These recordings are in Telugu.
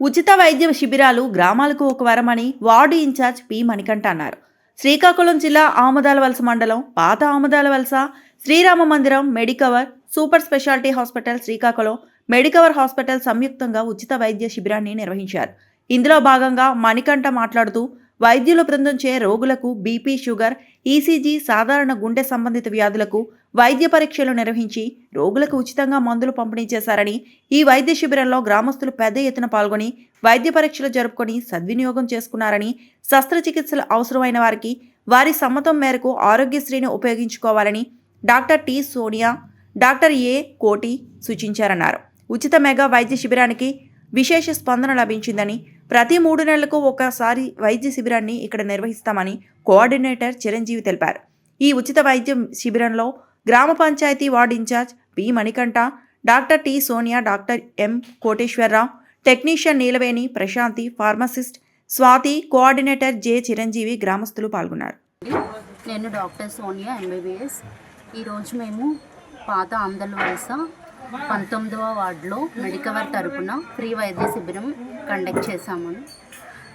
ఉచిత వైద్య శిబిరాలు గ్రామాలకు ఒక వరమని ward in charge P Manikanta అన్నారు. శ్రీకాకుళం జిల్లా ఆముదాల వలస మండలం పాత Amadalavalasa Srirama Mandiram Medicover super speciality hospital Srikakulam Medicover hospital సంయుక్తంగా ఉచిత వైద్య శిబిరాన్ని నిర్వహించారు. ఇందులో భాగంగా మణికంఠ మాట్లాడుతూ వైద్యుల బృందంచే రోగులకు బీపీ షుగర్ ఈసీజీ సాధారణ గుండె సంబంధిత వ్యాధులకు వైద్య పరీక్షలు నిర్వహించి రోగులకు ఉచితంగా మందులు పంపిణీ చేశారని ఈ వైద్య శిబిరంలో గ్రామస్తులు పెద్ద ఎత్తున పాల్గొని వైద్య పరీక్షలు జరుపుకొని సద్వినియోగం చేసుకున్నారని శస్త్రచికిత్సలు అవసరమైన వారికి వారి సమ్మతం మేరకు ఆరోగ్యశ్రీని ఉపయోగించుకోవాలని doctor T Sonia doctor A Koti సూచించారన్నారు. ఉచిత మెగా వైద్య శిబిరానికి విశేష స్పందన లభించిందని ప్రతి మూడు నెలలకు ఒకసారి వైద్య శిబిరాన్ని ఇక్కడ నిర్వహిస్తామని కోఆర్డినేటర్ చిరంజీవి తెలిపారు. ఈ ఉచిత వైద్య శిబిరంలో గ్రామ panchayat ward in-charge P Manikanta doctor T Sonia doctor M Koteswararao technician Neelaveni Prasanthi pharmacist Swathi coordinator J Chiranjeevi గ్రామస్తులు పాల్గొన్నారు. నేను డాక్టర్ సోనియా ఎంబీబీఎస్ ఈరోజు మేము పాత ఆందోళన వలస పంతొమ్మిదవ వార్డులో మెడికవర్ తరపున ఫ్రీ వైద్య శిబిరం కండక్ట్ చేశాము.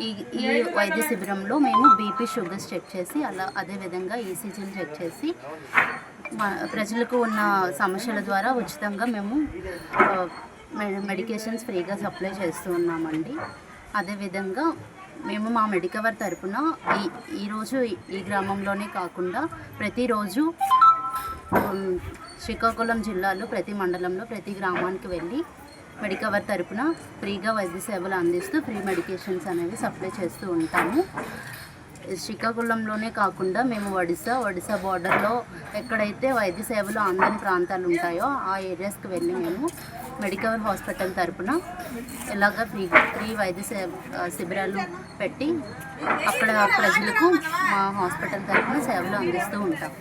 ఈ ఈ వైద్య శిబిరంలో మేము బీపీ షుగర్స్ చెక్ చేసి అలా అదేవిధంగా ఈసీజీలు చెక్ చేసి మా- ప్రజలకు ఉన్న సమస్యల ద్వారా ఉచితంగా మేము మె- మెడికేషన్స్ ఫ్రీగా సప్లై చేస్తూ ఉన్నామండి. అదేవిధంగా మేము మా మెడికవర్ తరపున ఈ ఈరోజు ఈ గ్రామంలోనే కాకుండా ప్రతిరోజు శ్రీకాకుళం జిల్లాలో ప్రతి మండలంలో ప్రతి గ్రామానికి వెళ్ళి మెడికవర్ తరపున ఫ్రీగా వైద్య సేవలు అందిస్తూ ఫ్రీ మెడికేషన్స్ అనేవి సప్లై చేస్తూ ఉంటాము. శ్రీకాకుళంలోనే కాకుండా మేము ఒడిశా ఒడిశా బార్డర్లో ఎక్కడైతే వైద్య సేవలు అందని ప్రాంతాలు ఉంటాయో ఆ ఏరియాస్కి వెళ్ళి మేము మెడికవర్ హాస్పిటల్ తరపున ఇలాగ ఫ్రీ ఫ్రీ వైద్య సేవ శిబిరాలు పెట్టి అక్కడ ప్రజలకు మా హాస్పిటల్ తరపున సేవలు అందిస్తూ ఉంటాం.